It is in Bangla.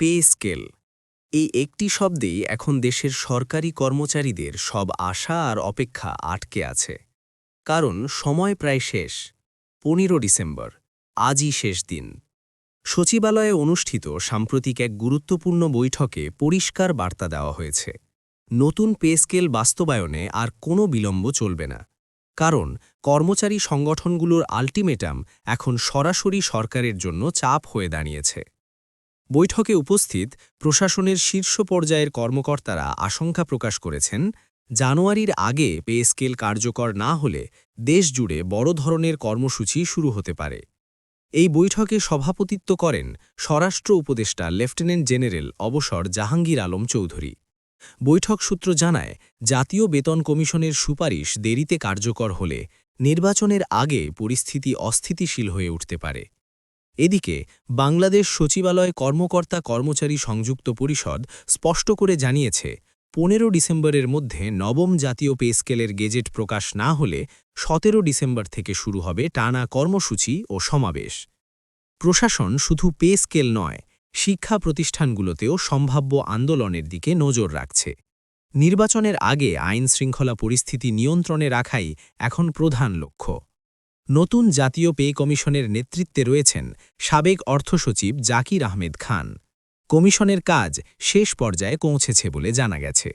Pay scale. এই একটি শব্দেই এখন দেশের সরকারি কর্মচারীদের সব আশা আর অপেক্ষা আটকে আছে। কারণ সময় প্রায় শেষ, পনেরো ডিসেম্বর, আজই শেষ দিন। সচিবালয়ে অনুষ্ঠিত সাম্প্রতিক এক গুরুত্বপূর্ণ বৈঠকে পরিষ্কার বার্তা দেওয়া হয়েছে। নতুন পে স্কেল বাস্তবায়নে আর কোনো বিলম্ব চলবে না। কারণ কর্মচারী সংগঠনগুলোর আল্টিমেটাম এখন সরাসরি সরকারের জন্য চাপ হয়ে দাঁড়িয়েছে। বৈঠকে উপস্থিত প্রশাসনের শীর্ষ পর্যায়ের কর্মকর্তারা আশঙ্কা প্রকাশ করেছেন, জানুয়ারির আগে পে স্কেল কার্যকর না হলে দেশজুড়ে বড় ধরনের কর্মসূচি শুরু হতে পারে। এই বৈঠকে সভাপতিত্ব করেন স্বরাষ্ট্র উপদেষ্টা লেফটেন্যান্ট জেনারেল অবসর জাহাঙ্গীর আলম চৌধুরী। বৈঠক সূত্র জানায়, জাতীয় বেতন কমিশনের সুপারিশ দেরিতে কার্যকর হলে নির্বাচনের আগে পরিস্থিতি অস্থিতিশীল হয়ে উঠতে পারে। এদিকে, বাংলাদেশ সচিবালয় কর্মকর্তা কর্মচারী সংযুক্ত পরিষদ স্পষ্ট করে জানিয়েছে, পনেরো ডিসেম্বরের মধ্যে নবম জাতীয় পে স্কেলের গেজেট প্রকাশ না হলে সতেরো ডিসেম্বর থেকে শুরু হবে টানা কর্মসূচি ও সমাবেশ। প্রশাসন শুধু পে স্কেল নয়, শিক্ষা প্রতিষ্ঠানগুলোতেও সম্ভাব্য আন্দোলনের দিকে নজর রাখছে। নির্বাচনের আগে আইন শৃঙ্খলা পরিস্থিতি নিয়ন্ত্রণে রাখাই এখন প্রধান লক্ষ্য। নতুন জাতীয় পে কমিশনের নেতৃত্বে রয়েছেন সাবেক অর্থসচিব জাকির আহমেদ খান। কমিশনের কাজ শেষ পর্যায়ে পৌঁছেছে বলে জানা গেছে।